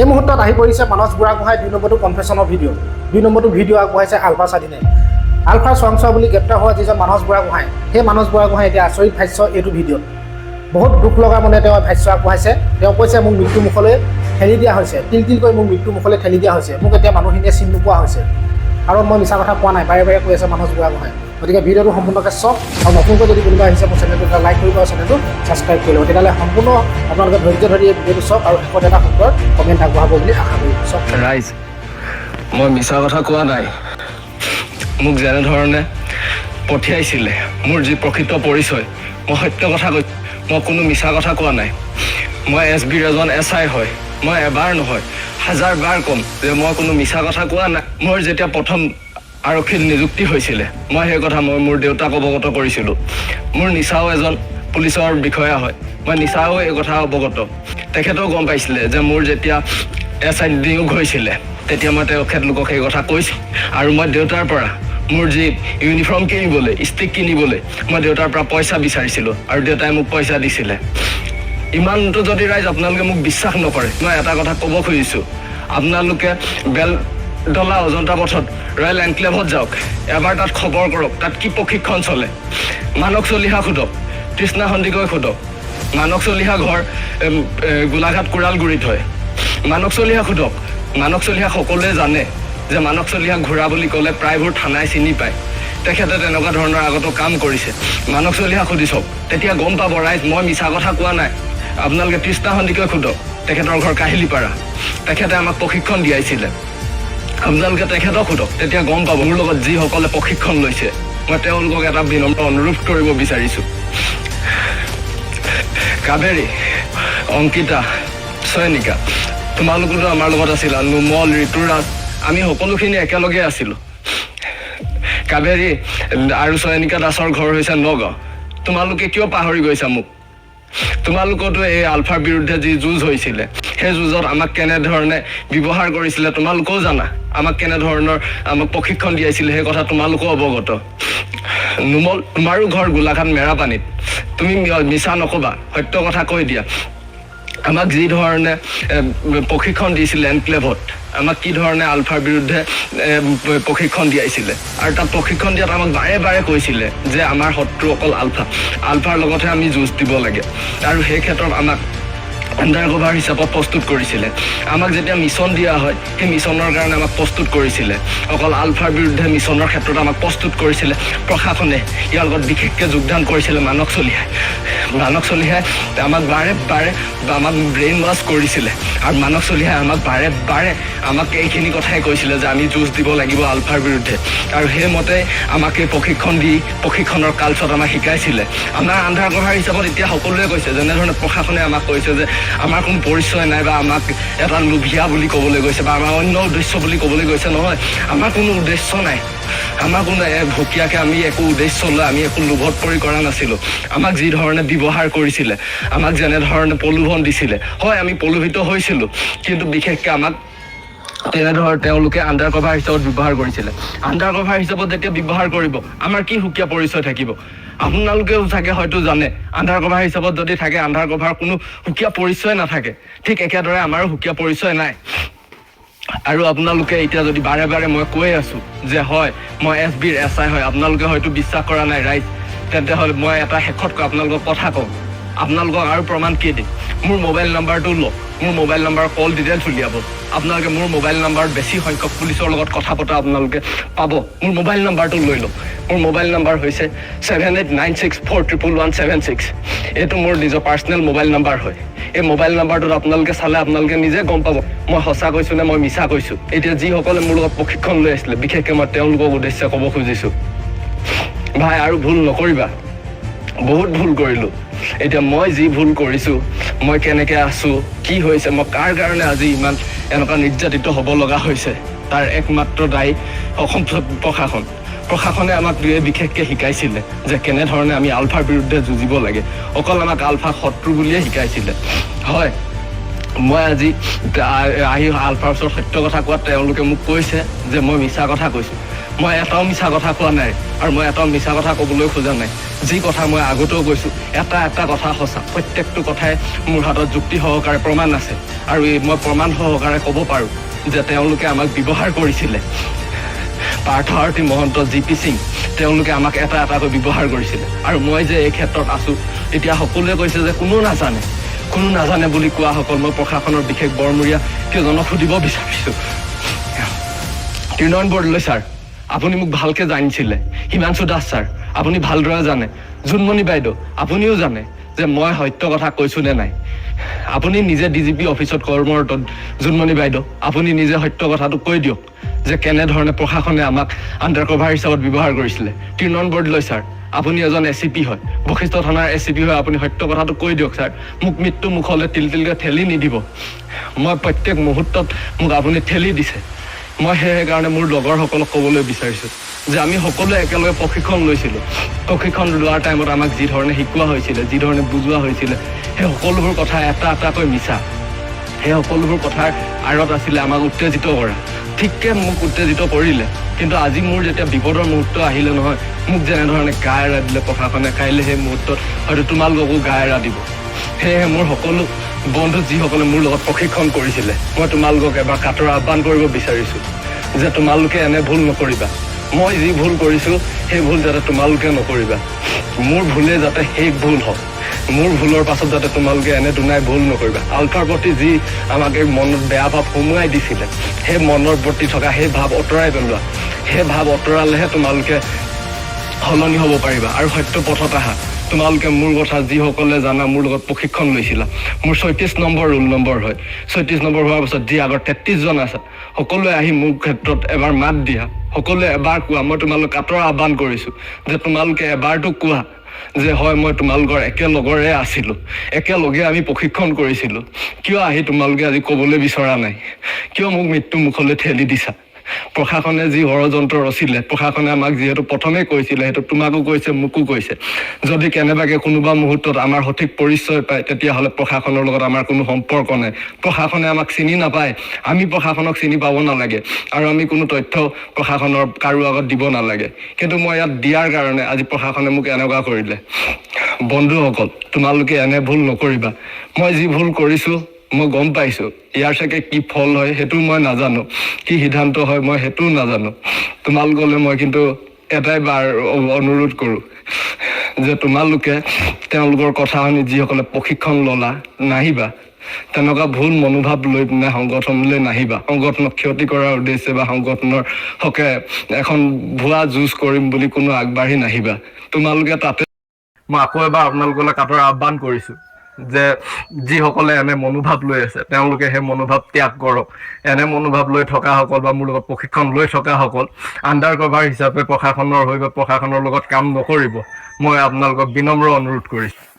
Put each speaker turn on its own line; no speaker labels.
এই মুহূৰ্তত আহি পৰিছে মানস বুঢ়াগোহাঁই দুই নম্বৰটো কনফেশ্যনৰ ভিডিঅ' দুই নম্বৰটো ভিডিঅ' আগবঢ়াইছে আলফা স্বাধীনে। আলফা চোৱাংচোৱা বুলি গ্ৰেপ্তাৰ হোৱা যিজন মানস বুঢ়াগোহাঁই সেই মানস বুঢ়াগোহাঁই এতিয়া আচৰিত ভাষ্য এইটো ভিডিঅ'ত বহুত দুখ লগা মনে তেওঁ ভাষ্য আগবঢ়াইছে। তেওঁ কৈছে, মোক মৃত্যু মুখলৈ ঠেলি দিয়া হৈছে। তিল তিলকৈ মোক মৃত্যু মুখলৈ ঠেলি দিয়া হৈছে। মোক এতিয়া মানুহখিনিয়ে চিনি নোপোৱা হৈছে। আৰু মই মিছা কথা কোৱা নাই। বাৰে বাৰে কৈ আছে মানস বুঢ়াগোহাঁই গতিকে ভিডিঅ'টো সম্পূৰ্ণকৈ চাওক আৰু নতুনকৈ যদি কোনোবা আহিছে মোৰ চেনেলটো এটা লাইক কৰিব আৰু চেনেলটো ছাবস্ক্ৰাইব কৰি ল'ব। তেতিয়াহ'লে সম্পূৰ্ণ আপোনালোকে ধৈৰ্য ধৰি এই ভিডিঅ'টো চাওক আৰু শেষত এটা সুন্দৰ কমেণ্ট আগবঢ়াব বুলি আশা কৰিছোঁ চাওক।
ৰাইজ মই মিছা কথা কোৱা নাই। মোক যেনেধৰণে পঠিয়াইছিলে মোৰ যি প্ৰকৃত পৰিচয় মই সত্য কথা কৈছোঁ মই কোনো মিছা কথা কোৱা নাই। মই এছ বিৰ এজন এছ আই হয়। মই এবাৰ নহয় হাজাৰ বাৰ ক'ম যে মই কোনো মিছা কথা কোৱা নাই। মোৰ যেতিয়া প্ৰথম আৰক্ষীত নিযুক্তি হৈছিলে। মই সেই কথা মই মোৰ দেউতাক অৱগত কৰিছিলোঁ। মোৰ নিচাও এজন পুলিচৰ বিষয়া হয়। মই নিচাও এই কথা অৱগত। তেখেতেও গম পাইছিলে যে মোৰ যেতিয়া এছ আই নিয়োগ হৈছিলে, তেতিয়া মই তেখেতলোকক সেই কথা কৈছোঁ। আৰু মই দেউতাৰ পৰা মোৰ যি ইউনিফৰ্ম কিনিবলৈ, ষ্টিক কিনিবলৈ, মই দেউতাৰ পৰা পইচা বিচাৰিছিলোঁ আৰু দেউতাই মোক পইচা দিছিলে। ইমানটো যদি ৰাইজ আপোনালোকে মোক বিশ্বাস নকৰে, মই এটা কথা ক'ব খুজিছোঁ। আপোনালোকে বেলডলা অজন্তা পথত ৰয়েল এনক্লেভত যাওক। এবাৰ তাত খবৰ কৰক, তাত কি প্ৰশিক্ষণ চলে। মানস চলিহা সোধক, তৃষ্ণা সন্দিকৈ সোধক। মানস চলিহা ঘৰ গোলাঘাট কোৰালগুৰিত হয়। মানস চলিহা সোধক, মানস চলিহা সকলোৱে জানে যে মানস চলিহা ঘূৰা বুলি ক'লে প্ৰায়বোৰ থানাই চিনি পায়। তেখেতে তেনেকুৱা ধৰণৰ আগতো কাম কৰিছে। মানস চলিহা সুধি চাওক, তেতিয়া গম পাব ৰাইজ মই মিছা কথা কোৱা নাই। আপোনালোকে তৃষ্ণা সন্দিকৈ সোধক, তেখেতৰ ঘৰ কাহিলীপাৰা। তেখেতে আমাক প্ৰশিক্ষণ দিয়াইছিলে। আপোনালোকে তেখেতক সোধক তেতিয়া গম পাব, মোৰ লগত যিসকলে প্ৰশিক্ষণ লৈছে, মই তেওঁলোকক এটা বিনম্ৰ অনুৰোধ কৰিব বিচাৰিছোঁ। কাবেৰী, অংকিতা চয়নিকা তোমালোকোতো আমাৰ লগত আছিলা, নুমল, ঋতুৰাজ, আমি সকলোখিনি একেলগে আছিলোঁ। কাবেৰী আৰু চয়নিকা দাসৰ ঘৰ হৈছে নগাঁও। তোমালোকে কিয় পাহৰি গৈছা মোক? তোমালোকতো এই আলফাৰ বিৰুদ্ধে যি যুঁজ হৈছিলে সেই যুঁজত আমাক কেনেধৰণে ব্যৱহাৰ কৰিছিলে তোমালোকেও জানা? আমাক কেনেধৰণৰ আমাক প্ৰশিক্ষণ দিয়াইছিলে, সেই কথা তোমালোকেও অৱগত। নুমল, তোমাৰো ঘৰ গোলাঘাট মেৰাপানীত। তুমি মিছা নকবা, সত্য কথা কৈ দিয়া। আমাক যি ধৰণে প্ৰশিক্ষণ দিছিলে এনক্লেভত, আমাক কি ধৰণে আলফাৰ বিৰুদ্ধে প্ৰশিক্ষণ দিয়াইছিলে। আৰু তাত প্ৰশিক্ষণ দিয়াত আমাক বাৰে বাৰে কৈছিলে যে আমাৰ শত্ৰু অকল আলফা। আলফাৰ লগতহে আমি যুঁজ দিব লাগে। আৰু সেই ক্ষেত্ৰত আমাক আণ্ডাৰ কভাৰ হিচাপত প্ৰস্তুত কৰিছিলে। আমাক যেতিয়া মিছন দিয়া হয়, সেই মিছনৰ কাৰণে আমাক প্ৰস্তুত কৰিছিলে। অকল আলফাৰ বিৰুদ্ধে মিছনৰ ক্ষেত্ৰত আমাক প্ৰস্তুত কৰিছিলে। প্ৰশাসনে ইয়াৰ লগত বিশেষকৈ যোগদান কৰিছিলে মানস চলিহাই। মানস চলিহাই আমাক বাৰে বাৰে আমাক ব্ৰেইন ৱাছ কৰিছিলে। আৰু মানস চলিহাই আমাক বাৰে বাৰে আমাক এইখিনি কথাই কৈছিলে যে আমি যুঁজ দিব লাগিব আলফাৰ বিৰুদ্ধে। আৰু সেইমতে আমাক এই প্ৰশিক্ষণ দি প্ৰশিক্ষণৰ কালচত আমাক শিকাইছিলে। আমাৰ আন্ধাৰ কভাৰ হিচাপত এতিয়া সকলোৱে কৈছে, যেনেধৰণে প্ৰশাসনে আমাক কৈছে যে আমাৰ কোনো পৰিচয় নাই বা আমাক এটা লোভিয়া বুলি ক'বলৈ গৈছে বা আমাৰ অন্য উদ্দেশ্য বুলি ক'বলৈ গৈছে নহয়। আমাৰ কোনো উদ্দেশ্য নাই। এ ভকীয়াকে আমি একো উদ্দেশ্য লৈ আমি একো লোভত পৰি কৰা নাছিলোঁ। আমাক যি ধৰণে ব্যৱহাৰ কৰিছিলে, আমাক যেনেধৰণে প্ৰলোভন দিছিলে, হয় আমি প্ৰলোভিত হৈছিলোঁ। কিন্তু বিশেষকৈ আমাক তেনেধৰণৰ তেওঁলোকে আণ্ডাৰ কভাৰ হিচাপত ব্যৱহাৰ কৰিছিলে। আণ্ডাৰ কভাৰ হিচাপত যেতিয়া ব্যৱহাৰ কৰিব। আমাৰ কি সুকীয়া পৰিচয় থাকিব? আপোনালোকেও চাগে হয়তো জানে আণ্ডাৰ কভাৰ হিচাপত যদি থাকে আণ্ডাৰ কভাৰ কোনো সুকীয়া পৰিচয় নাথাকে। ঠিক একেদৰে আমাৰো সুকীয়া পৰিচয় নাই। আৰু আপোনালোকে এতিয়া যদি বাৰে বাৰে মই কৈ আছোঁ যে হয়, মই এছ বিৰ এছ আই হয়, আপোনালোকে হয়তো বিশ্বাস কৰা নাই, ৰাইজ। তেন্তে মই এটা শেষত আপোনালোকক কথা কওঁ। আপোনালোকক আৰু প্ৰমাণ কি দিম? মোৰ মোবাইল নাম্বাৰটো লওক। মোৰ মোবাইল নাম্বাৰ কল ডিটেইলছ উলিয়াব। আপোনালোকে মোৰ মোবাইল নাম্বাৰত বেছি সংখ্যক পুলিচৰ লগত কথা পতা আপোনালোকে পাব। মোৰ মোবাইল নাম্বাৰটো লৈ লওক। মোৰ মোবাইল নাম্বাৰ হৈছে seven eight nine six four triple one seven six এইটো মোৰ নিজৰ পাৰ্চনেল মোবাইল নাম্বাৰ হয়। এই মোবাইল নাম্বাৰটোত আপোনালোকে চালে আপোনালোকে নিজে গম পাব। মই সঁচা কৈছোঁ নে মই মিছা কৈছোঁ? এতিয়া যিসকলে মোৰ লগত প্ৰশিক্ষণ লৈ আছিলে বিশেষকৈ মই তেওঁলোকক উদ্দেশ্যে ক'ব খুজিছোঁ। ভাই, আৰু ভুল নকৰিবা। বহুত ভুল কৰিলোঁ। এতিয়া মই যি ভুল কৰিছোঁ মই কেনেকৈ আছোঁ কি হৈছে মই কাৰ কাৰণে আজি ইমান এনেকুৱা নিৰ্যাতিত হ'ব লগা হৈছে তাৰ একমাত্ৰ দায়ী অসম প্ৰশাসন। প্ৰশাসনে আমাক দুয়ে বিশেষকৈ শিকাইছিলে যে কেনেধৰণে আমি আলফাৰ বিৰুদ্ধে যুঁজিব লাগে। অকল আমাক আলফা শত্ৰু বুলিয়ে শিকাইছিলে। হয় মই আজি আহি আলফাৰ ওচৰত সত্য কথা কোৱাত তেওঁলোকে মোক কৈছে যে মই মিছা কথা কৈছোঁ। মই এটাও মিছা কথা কোৱা নাই আৰু মই এটাও মিছা কথা ক'বলৈ খোজা নাই। যি কথা মই আগতেও কৈছোঁ, এটা এটা কথা সঁচা। প্ৰত্যেকটো কথাই মোৰ হাতত যুক্তি সহকাৰে প্ৰমাণ আছে আৰু এই মই প্ৰমাণ সহকাৰে ক'ব পাৰোঁ যে তেওঁলোকে আমাক ব্যৱহাৰ কৰিছিলে। পাৰ্থ আৰতী মহন্ত জি পি সিং, তেওঁলোকে আমাক এটা এটাকৈ ব্যৱহাৰ কৰিছিলে। আৰু মই যে এই ক্ষেত্ৰত আছোঁ, এতিয়া সকলোৱে কৈছে যে কোনো নাজানে কোনো নাজানে বুলি কোৱাসকল মই প্ৰশাসনৰ বিশেষ বৰমূৰীয়া কেইজনক সুধিব বিচাৰিছোঁ। ত্ৰিনয়ন বৰদলৈ ছাৰ। আপুনি মোক ভালকৈ জানিছিলে। হিমাংশু দাস ছাৰ, আপুনি ভালদৰে জানে। জোনমণি বাইদেউ, আপুনিও জানে যে মই সত্য কথা কৈছোঁ নে নাই। আপুনি নিজে ডি জি পি অফিচত কৰ্মৰত, জোনমণি বাইদেউ, আপুনি নিজে সত্য কথাটো কৈ দিয়ক যে কেনেধৰণে প্ৰশাসনে আমাক আণ্ডাৰ কভাৰ হিচাপত ব্যৱহাৰ কৰিছিলে। ত্ৰিনয়ন বৰদলৈ ছাৰ, আপুনি এজন এ চি পি হয়। বশিষ্ঠ থানাৰ এ পি হয় আপুনি সত্য কথাটো কৈ দিয়ক ছাৰ। মোক মৃত্যু মুখলৈ তিল তিলকৈ ঠেলি নিদিব। মই প্ৰত্যেক মুহূৰ্তত মোক আপুনি ঠেলি দিছে। মই সেইকাৰণে মোৰ লগৰসকলক ক'বলৈ বিচাৰিছোঁ যে আমি সকলোৱে একেলগে প্ৰশিক্ষণ লৈছিলোঁ। প্ৰশিক্ষণ লোৱাৰ টাইমত আমাক যি ধৰণে শিকোৱা হৈছিলে, যি ধৰণে বুজোৱা হৈছিলে, সেই সকলোবোৰ কথা এটা এটাকৈ মিছা। সেই সকলোবোৰ কথাৰ আঁৰত আছিলে আমাক উত্তেজিত কৰা। ঠিককৈ মোক উত্তেজিত কৰিলে, কিন্তু আজি মোৰ যেতিয়া বিপদৰ মুহূৰ্ত আহিলে নহয়, মোক যেনেধৰণে গা এৰা দিলে প্ৰশাসনে কাইলৈ সেই মুহূৰ্তত হয়তো তোমালোককো গা এৰা দিব। সেয়েহে মোৰ সকলো বন্ধু যিসকলে মোৰ লগত প্ৰশিক্ষণ কৰিছিলে, মই তোমালোকক এবাৰ কাটৰ আহ্বান কৰিব বিচাৰিছোঁ যে তোমালোকে এনে ভুল নকৰিবা। মই যি ভুল কৰিছোঁ, সেই ভুল যাতে তোমালোকে নকৰিবা। মোৰ ভুলে যাতে শেষ ভুল হওক। মোৰ ভুলৰ পাছত যাতে তোমালোকে এনে দুনাই ভুল নকৰিবা। আলফাৰ প্ৰতি যি আমাক এই মনত বেয়া ভাৱ সোমোৱাই দিছিলে, সেই মনৰ প্ৰতি থকা সেই ভাৱ আঁতৰাই পেলোৱা। সেই ভাৱ আঁতৰালেহে তোমালোকে সলনি হ'ব পাৰিবা আৰু সত্য পথত আহা। তোমালোকে মোৰ কথা যিসকলে জানা, মোৰ লগত প্ৰশিক্ষণ লৈছিলা। মোৰ ছয়ত্ৰিছ নম্বৰ ৰোল নম্বৰ হয়। ছয়ত্ৰিছ নম্বৰ হোৱাৰ পাছত যি আগত তেত্ৰিছজন আছে, সকলোৱে আহি মোৰ ক্ষেত্ৰত এবাৰ মাত দিয়া। সকলোৱে এবাৰ কোৱা, মই তোমালোক আঁতৰ আহ্বান কৰিছোঁ যে তোমালোকে এবাৰটো কোৱা যে হয়, মই তোমালোকৰ একেলগৰে আছিলোঁ। একেলগে আমি প্ৰশিক্ষণ কৰিছিলোঁ। কিয় আহি তোমালোকে আজি ক'বলৈ বিচৰা নাই? কিয় মোক মৃত্যু মুখলৈ ঠেলি দিছা? প্ৰশাসনে যি ষড়যন্ত্ৰ ৰচিলে প্ৰশাসনে আমাক যিহেতু প্ৰথমে কৈছিলে সেইটো তোমাকো কৈছে মোকো কৈছে। যদি কেনেবাকৈ কোনোবা মুহূৰ্তত আমাৰ সঠিক পৰিচয় পায় তেতিয়াহ'লে প্ৰশাসনৰ লগত আমাৰ কোনো সম্পৰ্ক নাই। প্ৰশাসনে আমাক চিনি নাপায়। আমি প্ৰশাসনক চিনি পাব নালাগে। আৰু আমি কোনো তথ্য প্ৰশাসনৰ কাৰো আগত দিব নালাগে। কিন্তু মই ইয়াত দিয়াৰ কাৰণে আজি প্ৰশাসনে মোক এনেকুৱা কৰিলে। বন্ধুসকল তোমালোকে এনে ভুল নকৰিবা। মই যি ভুল কৰিছোঁ মই গম পাইছোঁ। ইয়াৰ চাগে কি ফল হয় সেইটো মই নাজানো। কি সিদ্ধান্ত হয় মই সেইটোও নাজানো। তোমালোকলৈ মই কিন্তু এটাই বাৰ অনুৰোধ কৰোঁ যে তোমালোকে তেওঁলোকৰ কথা শুনি যিসকলে প্ৰশিক্ষণ ল'লা নাহিবা। তেনেকুৱা ভুল মনোভাৱ লৈ পিনে সংগঠনলৈ নাহিবা। সংগঠনক ক্ষতি কৰাৰ উদ্দেশ্যে বা সংগঠনৰ হকে এখন ভুৱা যুঁজ কৰিম বুলি কোনো আগবাঢ়ি নাহিবা। তোমালোকে তাতে মই আকৌ এবাৰ আপোনালোকলৈ কাটৰ আহ্বান কৰিছোঁ। যে যিসকলে এনে মনোভাৱ লৈ আছে, তেওঁলোকে সেই মনোভাৱ ত্যাগ কৰক। এনে মনোভাৱ লৈ থকাসকল বা মোৰ লগত প্ৰশিক্ষণ লৈ থকাসকল আণ্ডাৰ কভাৰ হিচাপে প্ৰশাসনৰ হৈ বা প্ৰশাসনৰ লগত কাম নকৰিব। মই আপোনালোকক বিনম্ৰ অনুৰোধ কৰিছোঁ।